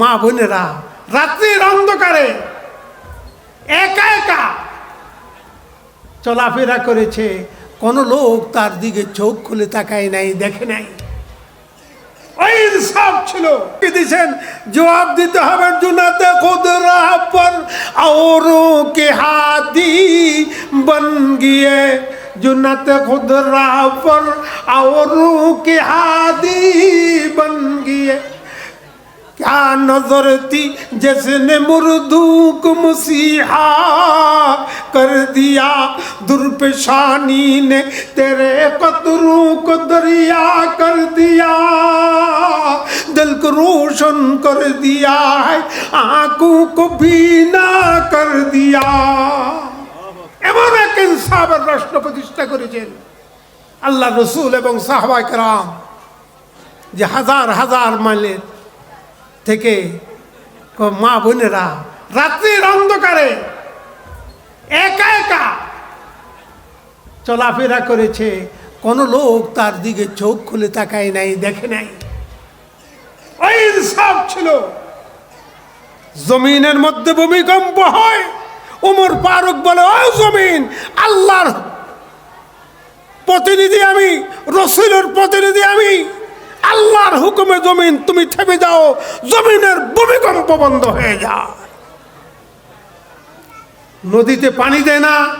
মা বোনেরা, রাত্রির অন্ধকারে একা একা চলাফেরা করেছে। কোনো লোক তার দিকে চোখ খুলে তাকায় নাই, দেখে নাই। ওই সব ছিল। জবাব দিতে হবে জুনাতে খুদরা পর আর কে হাদি বন গিয়ে। জুনাত খুদরা পর আর কে হাতি বন গিয়ে। क्या नजर थी जिसने मुर्दू को मसीहा कर दिया दुर्पेशानी ने तेरे कतरों को दरिया कर दिया दिल को रोशन कर दिया है आंखों को बीना कर दिया এমন এক ইনসাফের রাষ্ট্র প্রতিষ্ঠা করেছেন আল্লাহ রসুল এবং সাহবাই রাম যে হাজার হাজার মাইলের থেকে মা বোনেরা, রাত্রির অন্ধকারে একা একা চলাফেরা করেছে। কোনো লোক তার দিকে চোখ খুলে তাকায় নাই, দেখে নাই। ওই ইনসাফ ছিল। জমিনের মধ্যে ভূমিকম্প হয়। উমর ফারুক বলে, ও জমিন, আল্লাহর প্রতিনিধি আমি, রসুলের প্রতিনিধি আমি। আল্লাহর হুকুমে জমিন, তুমি থেমে যাও, জমিনের ভূমিকম্প বন্ধ হয়ে যায় নদীতে পানি দেয় না,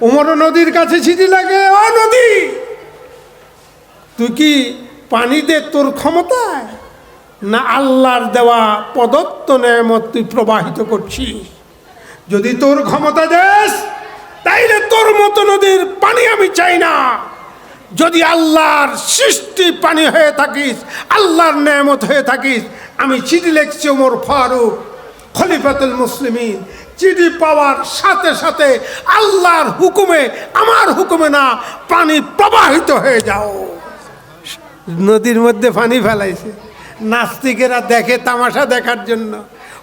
উমরও নদীর কাছে চিঠি লাগে, ও নদী! তুই কি পানি দে তোর ক্ষমতায়? না আল্লাহর দেওয়া প্রদত্ত নেয়ামত তুই প্রবাহিত করছিস? যদি তোর ক্ষমতা দেস, তাইলে তোর মতো নদীর পানি আমি চাই না। যদি আল্লাহর সৃষ্টি পানি হয়ে থাকিস, আল্লাহর নেয়ামত হয়ে থাকিস, আমি চিঠি লিখছি ওমর ফারুক, খলিফাতুল মুসলিমিন। চিঠি পাওয়ার সাথে সাথে আল্লাহর হুকুমে, আমার হুকুমে না, পানি প্রবাহিত হয়ে যাও। নদীর মধ্যে পানি ফেলাইছে। নাস্তিকেরা দেখে তামাশা দেখার জন্য।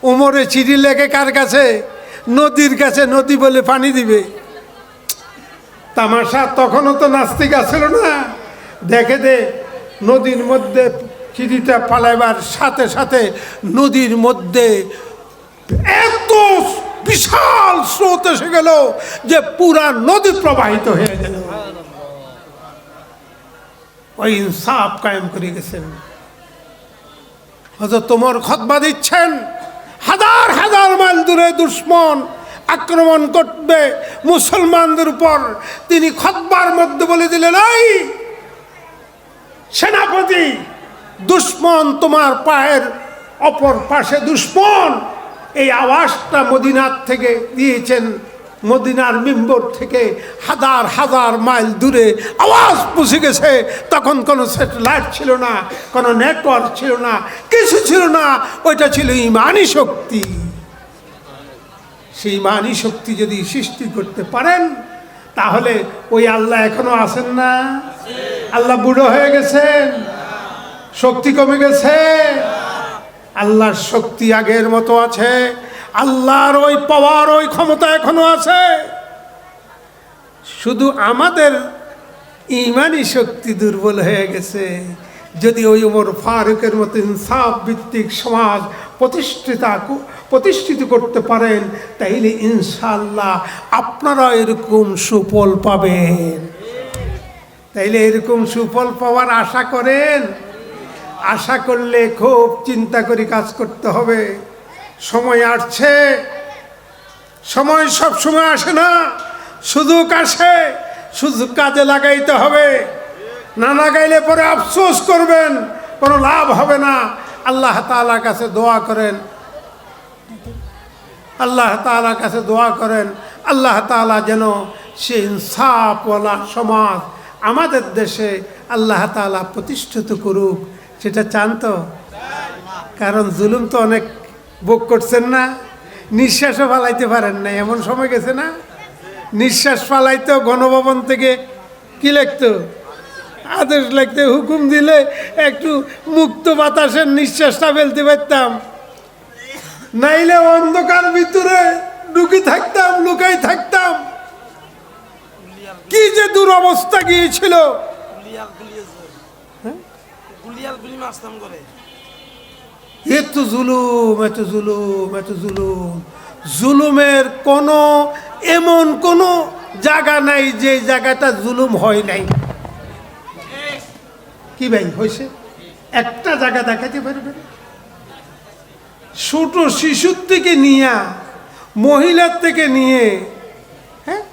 ওমরে চিঠি লেগে কার কাছে? নদীর কাছে, নদী বলে পানি দিবে। তামাশা তখনও তো নাস্তিক আসছিল না। দেখে দে, নদীর মধ্যে চিঠিটা পালাইবার সাথে সাথে নদীর মধ্যে এত বিশাল স্রোত এসে গেল যে পুরা নদী প্রবাহিত হয়ে গেল। ওই ইনসাফ কায়েম করে গেছেন। হয়তো তোমার খতবা দিচ্ছেন, হাজার হাজার মাইল দূরে দুশ্মন আক্রমণ করবে মুসলমানদের উপর তিনি খতবার মধ্যে বলে দিলেন, এই সেনাপতি, দুশ্মন তোমার পায়ের অপর পাশে দুশ্মন। এই আওয়াজটা মদিনার থেকে দিয়েছেন, মদিনার মিম্বর থেকে হাজার হাজার মাইল দূরে আওয়াজ পৌঁছে গেছে। তখন কোনো স্যাটেলাইট ছিল না, কোনো নেটওয়ার্ক ছিল না, কিছু ছিল না, ওইটা ছিল ইমানি শক্তি। সেই ইমানি শক্তি যদি সৃষ্টি করতে পারেন, তাহলে ওই আল্লাহ এখনও আছেন না। আল্লাহ বুড়ো হয়ে গেছেন, শক্তি কমে গেছে। আল্লাহর শক্তি আগের মতো আছে, আল্লাহর ওই পাওয়ার, ওই ক্ষমতা এখনও আছে। শুধু আমাদের ইমানই শক্তি দুর্বল হয়ে গেছে। যদি ওই ওমর ফারুকের মতো ইনসাফ ভিত্তিক সমাজ প্রতিষ্ঠিতা প্রতিষ্ঠিত করতে পারেন, তাইলে ইনশাল্লাহ আপনারা এরকম সুফল পাবেন। তাইলে এরকম সুফল পাওয়ার আশা করেন? আশা করলে খুব চিন্তা করে কাজ করতে হবে। সময় আসছে। সময় সব সময় আসে না। সুযোগ আসে। সুযোগ কাজে লাগাইতে হবে। না লাগাইলে পরে আফসোস করবেন, কোনো লাভ হবে না। আল্লাহ তাআলার কাছে দোয়া করেন। আল্লাহ তাআলার কাছে দোয়া করেন। আল্লাহ তাআলা যেন সে ইনসাফওয়ালা সমাজ আমাদের দেশে আল্লাহ তাআলা প্রতিষ্ঠিত করুক। সেটা চান তো? কারণ জুলুম তো অনেক ভোগ করছেন না। নিঃশ্বাসও ফালাইতে পারেন না এমন সময় গেছে না? নিঃশ্বাস ফালাইতো গণভবন থেকে কি লিখতো? আদেশ লিখতে হুকুম দিলে একটু মুক্ত বাতাসের নিঃশ্বাসটা ফেলতে পারতাম। নাইলে অন্ধকার ভিতরে ঢুকে থাকতাম লুকাই থাকতাম। কি যে দুরবস্থা গিয়েছিল। এত জুলুম এত জুলুম এত জুলুম। জুলুমের কোনো এমন কোনো জায়গা নাই যে জায়গাটা জুলুম হয় নাই। কি ভাই হয়েছে একটা জায়গা দেখাতে পারবেন ছোট শিশুর থেকে নিয়ে, মহিলার থেকে নিয়ে হ্যাঁ?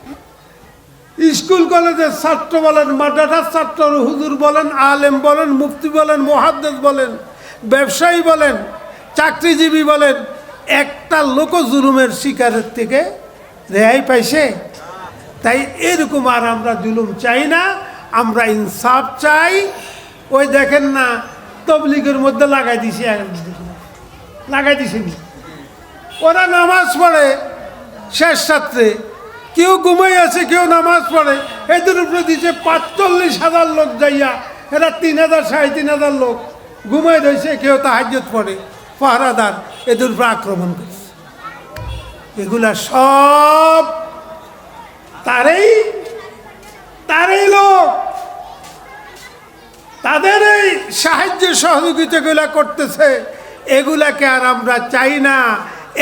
স্কুল কলেজের ছাত্র বলেন, মাদ্রাসার ছাত্র হুজুর বলেন, আলেম বলেন, মুফতি বলেন মহাদ্দেশ বলেন, ব্যবসায়ী বলেন, চাকরিজীবী বলেন, একটা লোক জুলুমের শিকারের থেকে রেহাই পাইছে? তাই এরকম আর আমরা জুলুম চাই না, আমরা ইনসাফ চাই ওই দেখেন না, তবলিগের মধ্যে লাগাই দিছে লাগাই দিছেনি ওরা নামাজ পড়ে শেষ রাত্রে। কেউ ঘুমাই আছে, কেউ নামাজ পড়ে। এদের উপরে দিছে পাঁচচল্লিশ হাজার লোক যাইয়া। এরা তিন হাজার, সাড়ে তিন হাজার লোক ঘুমাই রয়েছে, কেউ তাহাজ্জত পড়ে, পাহারাদার এদের উপরে আক্রমণ করছে। এগুলা সব তারই তারই লোক। তাদের এই সাহায্য সহযোগিতাগুলা করতেছে, এগুলাকে আর আমরা চাই না।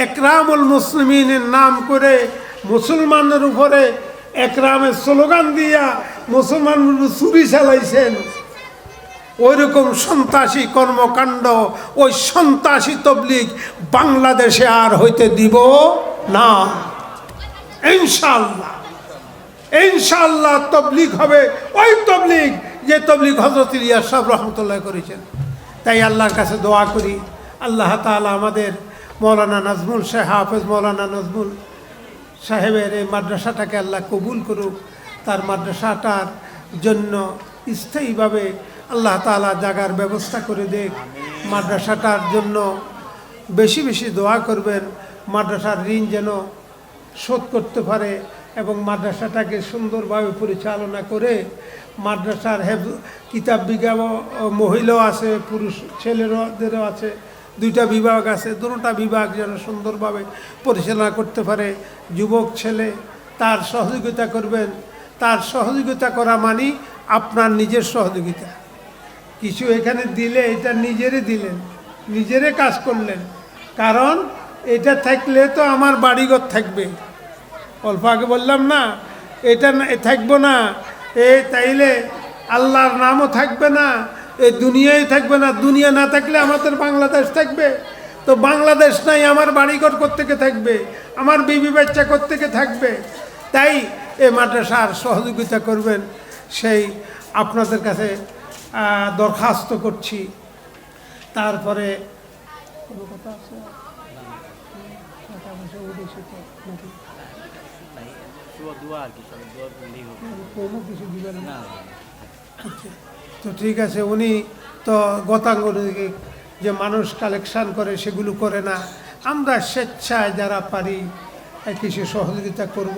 একরামুল মুসলিমিনের নাম করে মুসলমানের উপরে একরামের স্লোগান দিয়া মুসলমান চুরি চালাইছেন। ওই রকম সন্ত্রাসী কর্মকাণ্ড, ওই সন্ত্রাসী তবলিগ বাংলাদেশে আর হইতে দিব না। ইনশাল্লাহ ইনশাল্লাহ তবলিগ হবে, ওই তবলিগ যে তবলিগ হজরত ইলিয়াস সাহেব রহমতুল্লাহ করেছেন। তাই আল্লাহর কাছে দোয়া করি। আল্লাহ তাআলা আমাদের মৌলানা নাজমুল শাহ হাফেজ মৌলানা নাজমুল সাহেবের এই মাদ্রাসাটাকে আল্লাহ কবুল করুক। তার মাদ্রাসাটার জন্য স্থায়ীভাবে আল্লাহ তাআলা জাগার ব্যবস্থা করে দেখ। মাদ্রাসাটার জন্য বেশি বেশি দোয়া করবেন। মাদ্রাসার ঋণ যেন শোধ করতে পারে। এবং মাদ্রাসাটাকে সুন্দরভাবে পরিচালনা করে মাদ্রাসার হেফ কিতাব বিজ্ঞান মহিলাও আছে, পুরুষ ছেলেদেরও আছে, দুইটা বিভাগ আছে দুটোটা বিভাগ যেন সুন্দরভাবে পরিচালনা করতে পারে। যুবক ছেলে, তার সহযোগিতা করবেন। তার সহযোগিতা করা মানে আপনার নিজের সহযোগিতা। কিছু এখানে দিলে এটা নিজেরই দিলেন নিজেরে কাজ করলেন। কারণ এটা থাকলে তো আমার বাড়িঘর থাকবে। অল্প আগে বললাম না, এটা থাকব না, এ তাইলে আল্লাহর নামও থাকবে না এই দুনিয়ায় থাকবে না, দুনিয়া না থাকলে আমাদের বাংলাদেশ থাকবে। তো বাংলাদেশ নাই, আমার বাড়িঘর থেকে থাকবে? আমার বিবি বাচ্চা থেকে থাকবে? তাই এ মাদ্রাসার সহযোগিতা করবেন, সেই আপনাদের কাছে দরখাস্ত করছি। তারপরে, কোনো কথা আছে? দোয়া দোয়া আর কি সবাই দোয়া করলেই হবে। কোনো কিছু দিবেন না। না তো ঠিক আছে উনি তো গতাঙ্গ যে মানুষ কালেকশন করে সেগুলো করে না। আমরা স্বেচ্ছায় যারা পারি কিছু সহযোগিতা করব।